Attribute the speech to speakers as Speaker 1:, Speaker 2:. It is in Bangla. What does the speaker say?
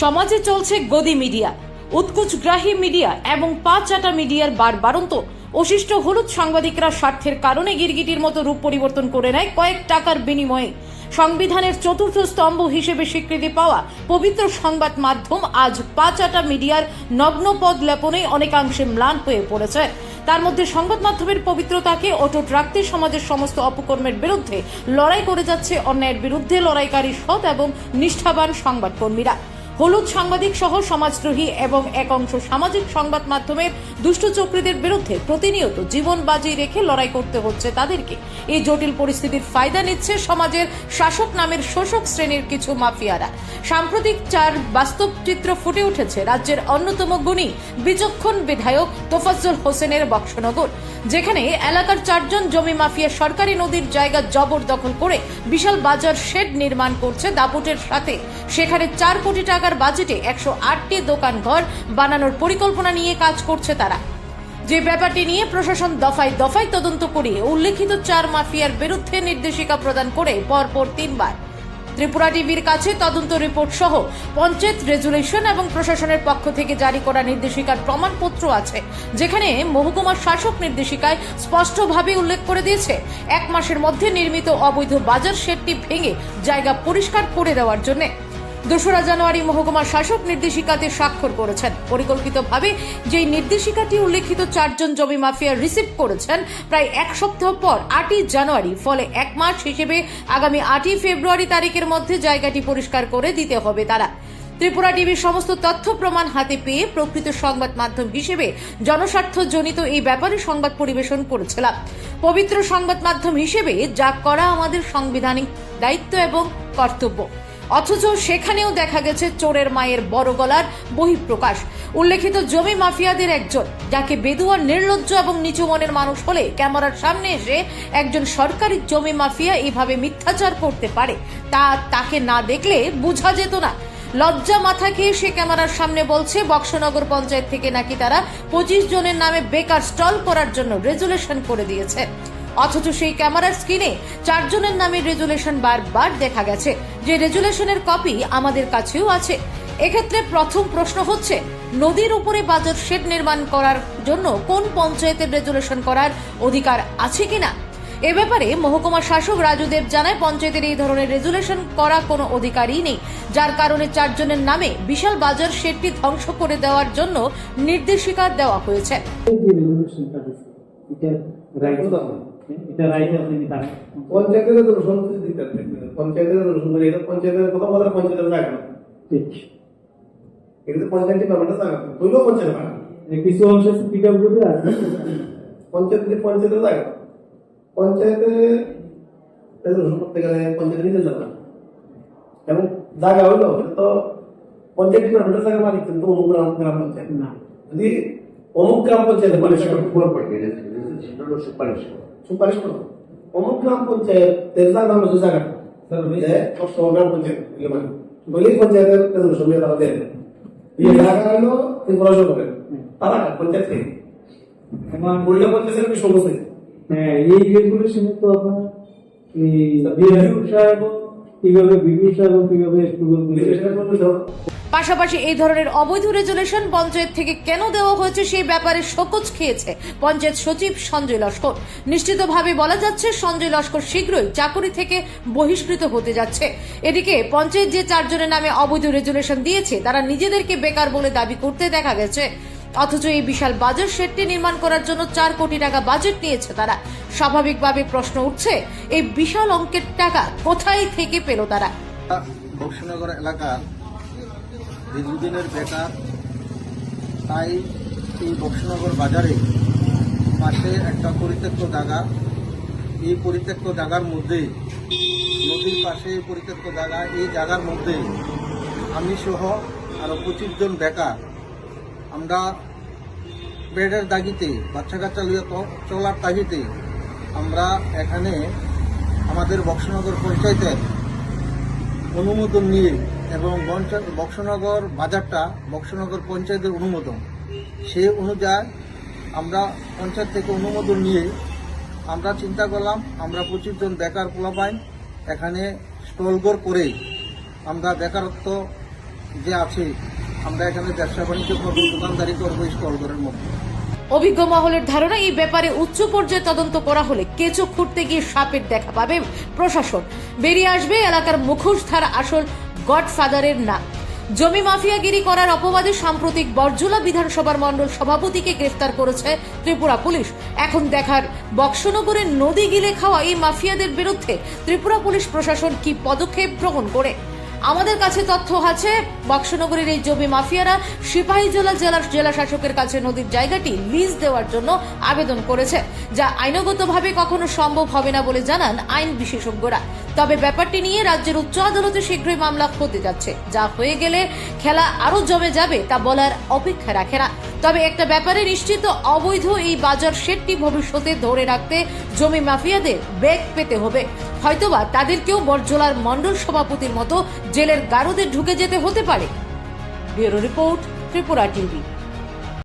Speaker 1: সমাজে চলছে গদি মিডিয়া, উৎকুচগ্রাহী মিডিয়া এবং পা চাটা মিডিয়ার বারবারন্ত অশিষ্ট হলুদ সাংবাদিকরা স্বার্থের কারণে গিরগিটির মতো রূপ পরিবর্তন করে নেয় কয়েক টাকার বিনিময়ে। সংবিধানের চতুর্থ স্তম্ভ হিসেবে স্বীকৃতি পাওয়া পবিত্র সংবাদ মাধ্যম আজ পাচাটা মিডিয়ার নগ্ন পদ লেপনে অনেকাংশে ম্লান হয়ে পড়েছে। তার মধ্যে সংবাদ মাধ্যমের পবিত্রতাকে অটুট রাখতে সমাজের সমস্ত অপকর্মের বিরুদ্ধে লড়াই করে যাচ্ছে অন্যায়ের বিরুদ্ধে লড়াইকারী সৎ এবং নিষ্ঠাবান সংবাদকর্মীরা। হলুদ সাংবাদিক সহ সমাজদ্রোহী এবং এক অংশ সামাজিক সংবাদ মাধ্যমের দুষ্ট চক্রীদের বিরুদ্ধে প্রতিনিয়ত জীবন বাজি রেখে লড়াই করতে হচ্ছে তাদেরকে। এই জটিল পরিস্থিতির ফায়দা নিচ্ছে সমাজের শাসক নামের শোষক শ্রেণির কিছু মাফিয়ারা। সাম্প্রতিক চার বাস্তব চিত্র ফুটে উঠেছে রাজ্যের অন্যতম গুণী, বিচক্ষণ বিধায়ক তোফাজ্জল হোসেনের বক্সনগর, যেখানে এলাকার চারজন জমি মাফিয়া সরকারি নদীর জায়গা জবরদখল করে বিশাল বাজার শেড নির্মাণ করছে দাপুটের সাথে। সেখানে চার কোটি টাকার বাজেটে একশো আটটি দোকান ঘর বানানোর পরিকল্পনা নিয়ে কাজ করছে তারা। যে ব্যাপারটি নিয়ে প্রশাসন দফায় দফায় তদন্ত করে উল্লেখিত চার মাফিয়ার বিরুদ্ধে নির্দেশিকা প্রদান করে পরপর তিনবার। ত্রিপুরা টিভির কাছে তদন্ত রিপোর্ট সহ পঞ্চায়েত রেজুলেশন এবং প্রশাসনের পক্ষ থেকে জারি করা নির্দেশিকার প্রমাণপত্র আছে, যেখানে মহকুমার শাসক নির্দেশিকায় স্পষ্টভাবে উল্লেখ করে দিয়েছে, এক মাসের মধ্যে নির্মিত অবৈধ বাজার শেডটি ভেঙে জায়গা পরিষ্কার করে দেওয়ার জন্য। দোসরা জানুয়ারি মহকুমার শাসক নির্দেশিকাতে স্বাক্ষর করেছেন। পরিকল্পিতভাবে যেই নির্দেশিকাটি উল্লেখিত চারজন জমি মাফিয়া রিসিভ করেছেন, প্রায় এক সপ্তাহ পর আটই জানুয়ারি, ফলে এক মাস হিসেবে আগামী আটই ফেব্রুয়ারি তারিখের মধ্যে জায়গাটি পরিষ্কার করে দিতে হবে তারা। ত্রিপুরা টিভির সমস্ত তথ্য প্রমাণ হাতে পেয়ে প্রকৃত সংবাদ মাধ্যম হিসেবে জনস্বার্থ জনিত এই ব্যাপারে সংবাদ পরিবেশন করেছিলাম। পবিত্র সংবাদ মাধ্যম হিসেবে যা করা আমাদের সাংবিধানিক দায়িত্ব এবং কর্তব্য। অথচ সেখানেও দেখা গেছে চোরের মায়ের বড় গলার বহিঃপ্রকাশ। উল্লেখিত জমি মাফিয়াদের একজন, যাকে বেদুয়ার নির্লজ্জ এবং নিচু মনের মানুষ হলে ক্যামেরার সামনে এসে একজন সরকারি জমি মাফিয়া এইভাবে মিথ্যাচার করতে পারে, তা তাকে না দেখলে বোঝা যেত না। লজ্জা মাথা খেয়ে সে ক্যামেরার সামনে বলছে, বক্সনগর পঞ্চায়েত থেকে নাকি তারা পঁচিশ জনের নামে বেকার স্টল করার জন্য রেজুলেশন করে দিয়েছে। অথচ সেই ক্যামেরার স্ক্রিনে চারজনের নামে রেজুলেশন বারবার দেখা গেছে। যে রেজুলেশনের কপি আমাদের কাছেও আছে। এক্ষেত্রে প্রথম প্রশ্ন হচ্ছে, নদীর উপরে বাজার শেড নির্মাণ করার জন্য কোন পঞ্চায়েতের রেজুলেশন করার অধিকার আছে কিনা? এ ব্যাপারে মহকুমা শাসক রাজুদেব জানায়, পঞ্চায়েতের এই ধরনের রেজুলেশন করা কোনো অধিকারই নেই। যার কারণে চারজনের নামে বিশাল বাজার শেডটি ধ্বংস করে দেওয়ার জন্য নির্দেশিকা দেওয়া হয়েছে।
Speaker 2: এই যে রেজলিউশনটা দিচ্ছে এটা রাইট এটা রাইট আপনি কি তার
Speaker 3: পঞ্চায়েতের দর্শন দিতে হবে। পঞ্চায়েতের দর্শন করে এটা পঞ্চায়েতের কথা বলার পঞ্চায়েতের জায়গা না।
Speaker 2: ঠিক
Speaker 3: এটা তো পঞ্চায়েত ডিপার্টমেন্টের জায়গা না। হইলেও পঞ্চায়েত পারে না।
Speaker 2: এই কিছু অংশ পিডব্লিউডি আছে
Speaker 3: পঞ্চায়েত যে পঞ্চায়েতের জায়গা না। পঞ্চায়েতে রেজলিউশন করতে গেলে পঞ্চায়েত নিজের জায়গা এবং জায়গা হইল তো পঞ্চায়েত ডিপার্টমেন্টের জায়গা মালিক কিন্তু অমুক গ্রাম গ্রাম পঞ্চায়েত
Speaker 2: না
Speaker 3: যদি অমুক গ্রাম পঞ্চায়েতে পরিষ্কার
Speaker 4: সুপারিশ
Speaker 3: সুপারিশ করো। অমুক গ্রাম পঞ্চায়েতের জায়গা। হলো যে জায়গাটা সবসময় গ্রাম পঞ্চায়েত ইয়ে মানে বলেই পঞ্চায়েতের দিয়ে তারা দেয় এই জায়গা হলো পড়াশোনা করেন তারা পঞ্চায়েত থেকে। বললে পঞ্চায়েতের কি সমস্যা
Speaker 2: হ্যাঁ এই রেগুলেশনে তো আপনার। কীভাবে বিডিও সাহেব কীভাবে স্কুল
Speaker 1: পাশাপাশি এই ধরনের অবৈধ রেজুলেশন পঞ্চায়েত থেকে কেন দেওয়া হয়েছে সেই ব্যাপারে শোকজ খেয়েছে পঞ্চায়েত সচিব সঞ্জয় লস্কর। নিশ্চিতভাবে বলা যাচ্ছে সঞ্জয় লস্কর শীঘ্রই চাকরি থেকে বহিষ্কৃত হতে যাচ্ছে। এদিকে পঞ্চায়েত যে চারজনের নামে অবৈধ রেজুলেশন দিয়েছে, তারা নিজেদেরকে বেকার বলে দাবি করতে দেখা গেছে। অথচ এই বিশাল বাজার শেডটি নির্মাণ করার জন্য চার কোটি টাকা বাজেট নিয়েছে তারা। স্বাভাবিকভাবে প্রশ্ন উঠছে, এই বিশাল অঙ্কের টাকা কোথায় থেকে পেল তারা?
Speaker 5: বক্সনগর এলাকার দীর্ঘদিনের বেকার তাই এই বক্সনগর বাজারে পাশে একটা পরিত্যক্ত জায়গা। এই পরিত্যক্ত জায়গার মধ্যে, নদীর পাশে এই পরিত্যক্ত জায়গা, এই জায়গার মধ্যে আমি সহ আরও পঁচিশ জন বেকার আমরা বেডের দাগিতে বাচ্চা কাচ্চা লিয়ে চলার তাগিতে আমরা এখানে আমাদের বক্সনগর পঞ্চায়েতের অনুমোদন নিয়ে এবং বক্সনগর বাজারটা বক্সনগর পঞ্চায়েতের অনুমোদন। সেই অনুযায়ী আমরা পঞ্চায়েত থেকে অনুমোদন নিয়ে আমরা চিন্তা করলাম, আমরা পঁচিশ জন বেকার পোলাপাইন এখানে স্টলগর করে আমরা বেকারত্ব যে আছে, আমরা এখানে ব্যবসা বাণিজ্য করব, দোকানদারি করব স্টল ঘরের মধ্যে।
Speaker 1: অভিজ্ঞ মহলের ধারণা, এই ব্যাপারে উচ্চ পর্যায়ে তদন্ত করা হলে কেঁচো খুঁড়তে গিয়ে সাপের দেখা পাবে প্রশাসন। বেরিয়ে আসবে এলাকার মুখোশধারা আসল গডফাদারের নাম। জমি মাফিয়াগিরি করার অপবাদে সাম্প্রতিক বরজুলা বিধানসভার মণ্ডল সভাপতিকে গ্রেফতার করেছে ত্রিপুরা পুলিশ। এখন দেখার বক্সনগরের নদী গিলে খাওয়া এই মাফিয়াদের বিরুদ্ধে ত্রিপুরা পুলিশ প্রশাসন কি পদক্ষেপ গ্রহণ করে? আমাদের কাছে তথ্য আছে, বক্সনগরের এই জমি মাফিয়ারা সিপাহীজলা জেলার জেলা শাসকের কাছে নদীর জায়গাটি লিজ দেওয়ার জন্য আবেদন করেছে, যা আইনগতভাবে কখনো সম্ভব হবে না বলে জানান আইন বিশেষজ্ঞরা। তবে ব্যাপারটি নিয়ে রাজ্যের উচ্চ আদালতে শীঘ্রই মামলা হতে যাচ্ছে। যা হয়ে গেলে খেলা আরও জমে যাবে, তা বলার অপেক্ষা রাখে না। তবে একটা ব্যাপারে নিশ্চিত, অবৈধ এই বাজার শেডটি ভবিষ্যতে ধরে রাখতে জমি মাফিয়াদের বেগ পেতে হবে। হয়তোবা তাদেরকেও বরজলার মণ্ডল সভাপতির মতো জেলের গারদে ঢুকে যেতে হতে পারে। Bureau report Tripura TV.